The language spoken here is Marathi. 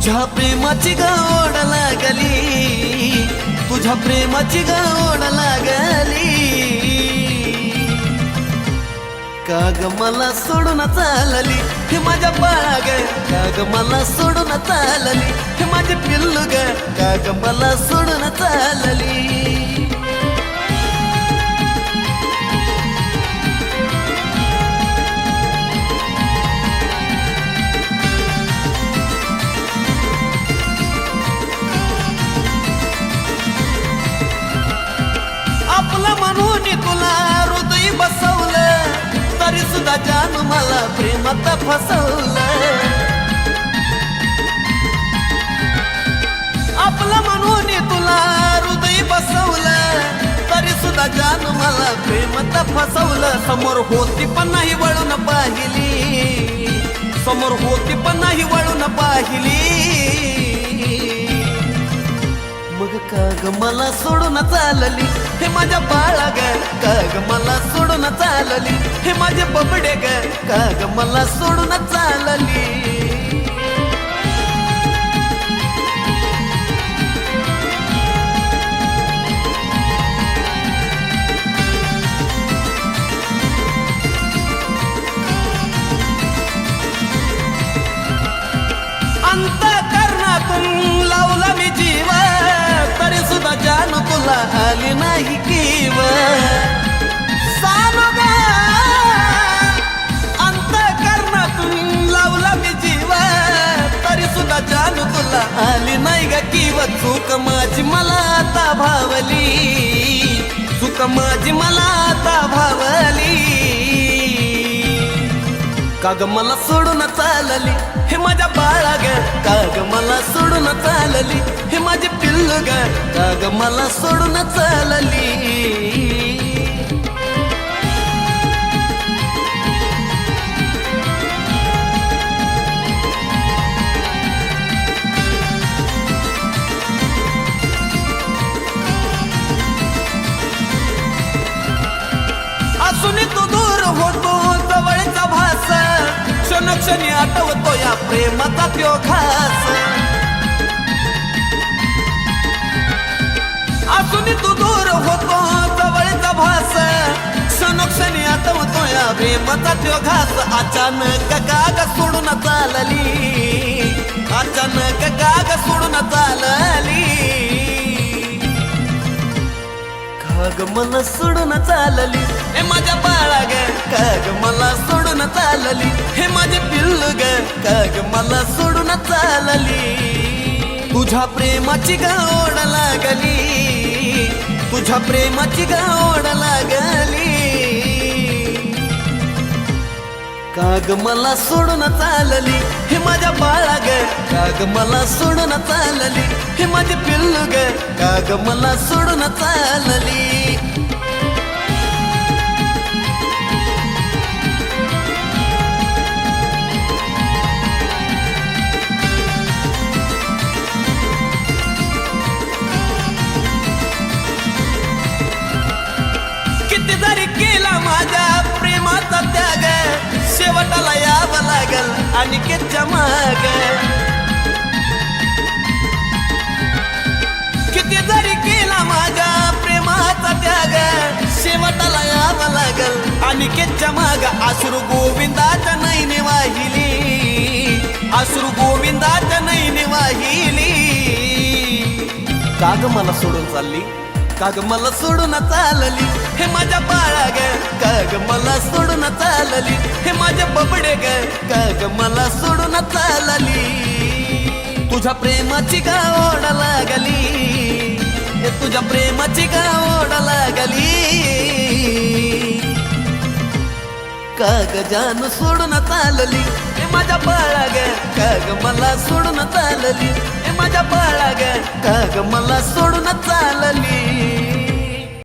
तुझ्या प्रेमाची गावड लागली. तुझ्या प्रेमाची गावड लागली. काग मला सोडून चालली. हे माझ्या बाग काग मला सोडून चालली. हे माझे पिल्लू ग काग मला सोडून चालली. प्रेमात आपलं म्हणून तुला हृदय बसवलं तरी सुद्धा जान मला प्रेमात फसवलं समोर होती पण नाही वळून पाहिली. समोर होती पण नाही वळून पाहिली. मग काग मला सोडून चालली. हे माझ्या बाळा ग काग मला सोडून चालली. हे माझे बबडे ग काग मला सोडून चालली. आली नाही किव सांग ग, अंत करणातून लावला मी जीव. तरी सुद्धा जान तुला आली नाही ग किव चूक माझी मला आता भावली. चूक माझी मला आता भावली. काग मला सोडून चालली. हे माझ्या बाळा ग काग मला सोडून चालली. हे माझे पिल्लू ग काग मला सोडून चालली. क्षणक्षणी आठवतो या प्रेमाचा त्यो खास. असून तू दूर होतो जवळचा भास. क्षणक्षणी आठवतो या प्रेमाचा त्यो घास अचानक काग सोडून चालली. अचानक काग सोडून चालली. काग मला सोडून चालली. हे माझ्या बाळा ग काग मला सोडून चालली. हे माझे काग मला सोडून चालली. तुझ्या प्रेमाची गावड लागली. तुझ्या प्रेमाची गावड लागली. काग मला सोडून चालली. हे माझ्या बाळा ग काग मला सोडून चालली. हे माझे पिल्लू ग काग मला सोडून चालली. लागल आणि किच्या माग. किती जरी केला माझ्या प्रेमाचा त्याग शेवटाला यावं लागल आणि किच्या माग. अश्रू गोविंदाच्या नैने वाहिली अश्रू गोविंदाच्या नैने वाहिली. काग मला सोडून चालली काग मला सोडून चालली हे माझ्या बाळा ग काग मला सोडून चालली. हे माझे बबडे ग काग मला सोडून चालली. तुझ्या प्रेमाची गावड लागली. हे तुझ्या प्रेमाची गावड लागली. काग जान सोडून चालली. हे माझ्या बाळा ग काग मला सोडून चालली. हे माझ्या बाळा ग काग मला सोडून चालली.